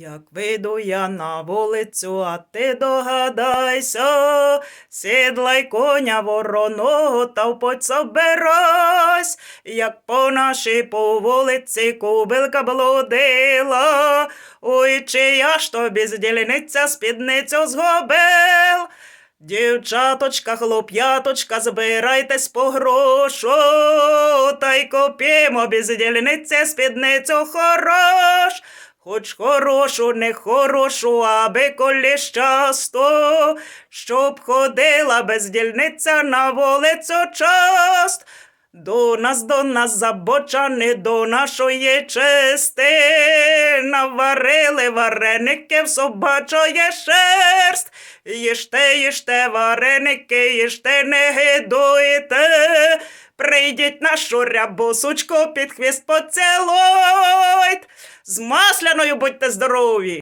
Як вийду я на вулицю, а ти догадайся, сідлай коня вороного та в путь собирайсь, як по нашій по вулиці кубилка блудила, ой, чи я ж тобі здільниця спідницю згубив. Дівчаточка, хлоп'яточка, збирайтесь по грошу, та й купімо бездільниці спідницю хорош. Хоч хорошу, не хорошу, аби колі щасто, щоб ходила бездільниця на вулицю част. До нас, до нас, забочани, до нашої чести, наварили вареники в собачої шерсть. Їжте, їжте вареники, їжте, не гидуйте. Прийдіть нашу рябусучку під хвіст поцілуйте. З масляною будьте здорові!